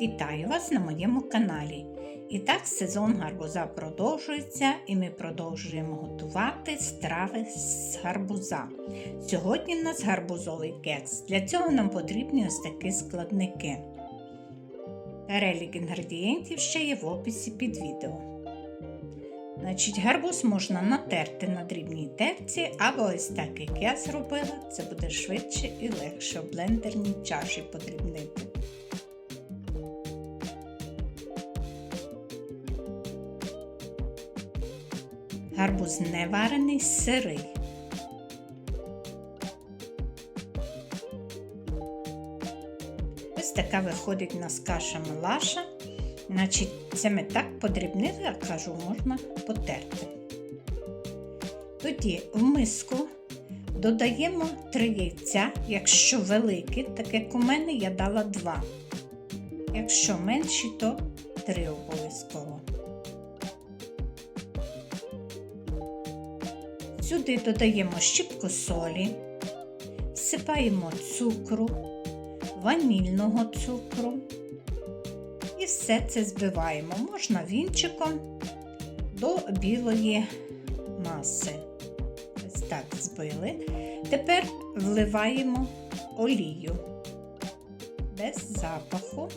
Вітаю вас на моєму каналі. І так, сезон гарбуза продовжується, і ми продовжуємо готувати страви з гарбуза. Сьогодні в нас гарбузовий кекс. Для цього нам потрібні ось такі складники. Перелік інгредієнтів ще є в описі під відео. Значить, гарбуз можна натерти на дрібній терці, або ось так, як я зробила, це буде швидше і легше в блендерній чаші подрібнити. Гарбуз не варений, сирий. Ось така виходить у нас каша мелаша. Значить, це ми так подрібнили, я кажу, можна потерти. Тоді в миску додаємо 3 яйця, якщо великі, так як у мене я дала 2. Якщо менші, то 3 обов'язково. Сюди додаємо щіпку солі, всипаємо цукру, ванільного цукру. І все це збиваємо. Можна вінчиком до білої маси. Так збили. Тепер вливаємо олію без запаху.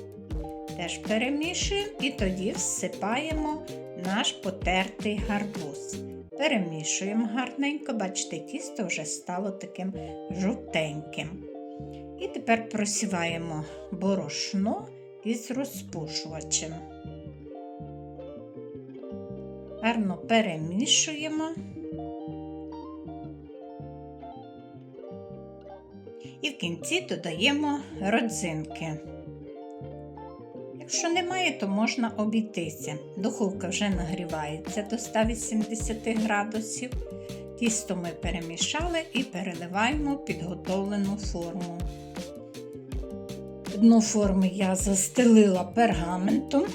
Теж перемішуємо і тоді всипаємо наш потертий гарбуз. Перемішуємо гарненько, бачите, тісто вже стало таким жовтеньким. І тепер просіваємо борошно із розпушувачем. Гарно перемішуємо. І в кінці додаємо родзинки. Якщо немає, то можна обійтися. Духовка вже нагрівається до 180 градусів. Тісто ми перемішали і переливаємо підготовлену форму. Дно форми я застелила пергаментом,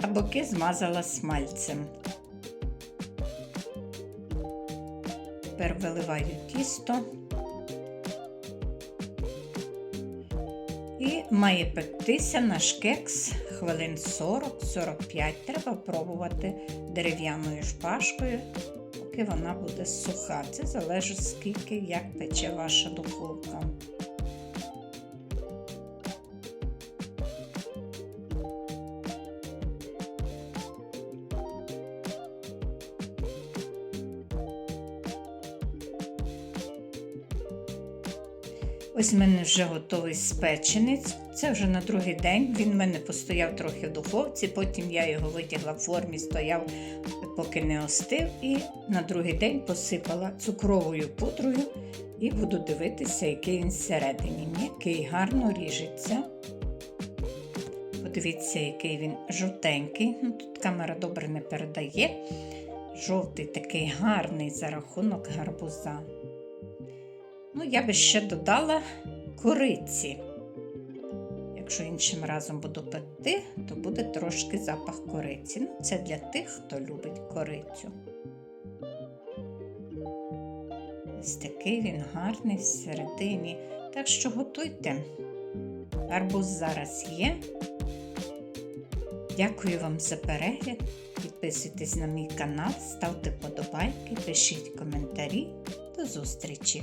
а боки змазала смальцем. Тепер виливаю тісто. І має пектися наш кекс хвилин 40-45. Треба пробувати дерев'яною шпажкою, поки вона буде суха. Це залежить скільки як пече ваша духовка. Ось в мене вже готовий спеченець. Це вже на другий день. Він в мене постояв трохи в духовці, потім я його витягла в формі, стояв, поки не остив, і на другий день посипала цукровою пудрою і буду дивитися, який він всередині. М'який, гарно ріжеться. Подивіться, який він жовтенький. Ну, Тут камера добре не передає. Жовтий такий гарний за рахунок гарбуза. Ну, я би ще додала кориці. Якщо іншим разом буду пекти, то буде трошки запах кориці. Ну, Це для тих, хто любить корицю. Ось такий він гарний всередині. Так що готуйте. Арбуз зараз є. Дякую вам за перегляд. Підписуйтесь на мій канал, ставте подобайки, пишіть коментарі. До зустрічі!